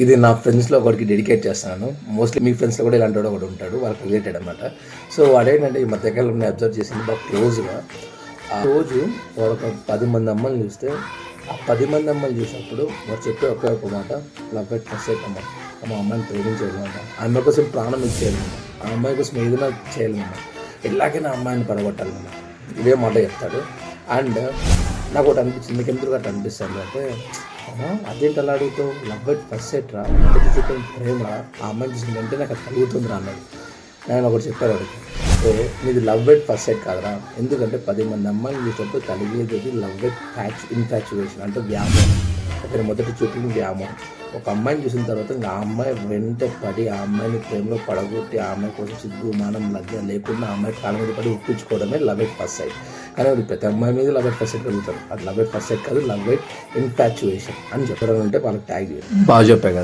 ఇది నా ఫ్రెండ్స్లో ఒకటికి డెడికేట్ చేస్తున్నాను. మోస్ట్లీ మీ ఫ్రెండ్స్లో కూడా ఇలాంటి వాడు ఒకడు ఉంటాడు. వాళ్ళకి రిలేటెడ్ అనమాట సో వాడేంటంటే ఈ మధ్యకాలంలో నేను అబ్జర్వ్ చేసింది బాగా క్లోజ్గా ఆ రోజు ఒక పది మంది అమ్మల్ని చూస్తే ఆ పది మంది అమ్మల్ని చూసినప్పుడు వాడు చెప్పే ఒకే ఒక మాట లవ్ ఎట్ ఫస్ట్ అమ్మ. మా అమ్మాయిని ప్రేమించేయాలన్నమాట ఆ అమ్మాయి కోసం ప్రాణం ఇచ్చేయాలన్నమాట. ఆ అమ్మాయి కోసం ఏదైనా చేయాలన్నమాట. ఎలాగైనా అమ్మాయిని పడగొట్టాలన్నమాట. ఇదే మాట చెప్తాడు. అండ్ నాకు ఒకటి అనిపించింది. మీకు ఎందుకు అట్లా అనిపిస్తుంది అంటే అదేంటి అలా అడుగుతావు? లవ్ ఎట్ ఫస్ట్ సెట్ రా. మొదటి చూపిన ప్రేమ ఆ అమ్మాయిని చూసిన వెంటనే నాకు అది కలుగుతుంది రా అన్నాడు. నేను ఒకటి చెప్పారు వాడికి. సో నీది లవ్ ఎట్ ఫస్ట్ సెట్ కాదురా. ఎందుకంటే పది మంది అమ్మాయిని చూసినప్పుడు కలిగేది లవ్ ఎట్ ఫ్యాచ్ ఇన్ఫాచువేషన్ అంటే వ్యామోహం. అతని మొదటి చూపిన వ్యామోహం. ఒక అమ్మాయిని చూసిన తర్వాత ఇంకా ఆ అమ్మాయి వెంట పడి ఆ అమ్మాయిని ప్రేమలో పడగొట్టి ఆ అమ్మాయి కోసం సిగ్గు మానం లజ్జ లేకుండా ఆ అమ్మాయి కాళ్ళ మీద పడి ఒప్పించుకోవడమే లవ్ ఎట్ ఫస్ట్ సైడ్ కానీ ప్రతి అమ్మాయి మీద లవ్ ఎట్ ఫస్ట్ సెట్ కలుగుతాడు అది లవ్ ఎట్ ఫస్ట్ సెట్ కాదు లవ్ ఎట్ ఇన్ఫాచువేషన్ అని చెప్పడం అంటే వాళ్ళకి ట్యాగ్ చేయాలి. బాగా చెప్పే కదా.